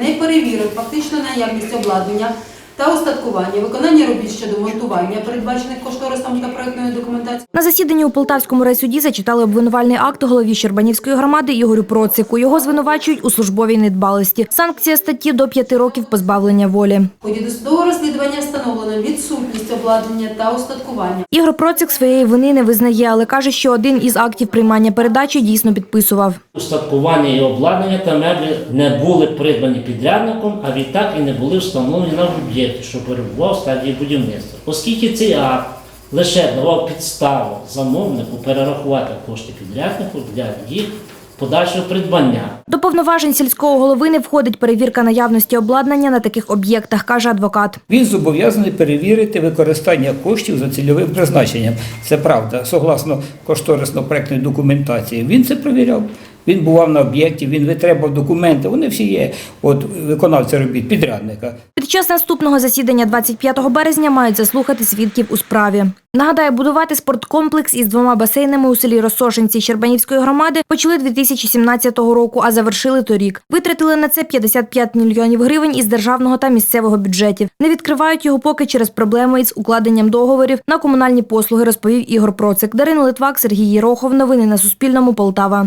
не перевірив фактично наявність обладнання та устаткування, виконання робіт щодо монтування, передбачених кошторисом та проектною документацією. На засіданні у Полтавському райсуді зачитали обвинувальний акт голові Щербанівської громади Ігорю Процику. Його звинувачують у службовій недбалості. Санкція статті до п'яти років позбавлення волі. В ході досудового розслідування встановлено відсутність обладнання та устаткування. Ігор Процик своєї вини не визнає, але каже, що один із актів приймання передачі дійсно підписував. Устаткування і обладнання та меблі не були придбані підрядником, а відтак і не були встановлені на об'єкті, що перебував в стадії будівництва. Оскільки цей акт лише давав підставу замовнику перерахувати кошти підряднику для їх подальшого придбання. До повноважень сільського голови не входить перевірка наявності обладнання на таких об'єктах, каже адвокат. Він зобов'язаний перевірити використання коштів за цільовим призначенням. Це правда, согласно кошторисно-проектної документації. Він це перевіряв. Він бував на об'єкті, він витребував документи. Вони всі є. От виконавця робіт, підрядника. Під час наступного засідання 25 березня мають заслухати свідків у справі. Нагадаю, будувати спорткомплекс із двома басейнами у селі Росошинці Щербанівської громади почали 2017 року, а завершили торік. Витратили на це 55 мільйонів гривень із державного та місцевого бюджетів. Не відкривають його поки через проблеми із укладенням договорів на комунальні послуги, розповів Ігор Процик. Дарина Литвак, Сергій Єрохов. Новини на Суспільному. Полтава.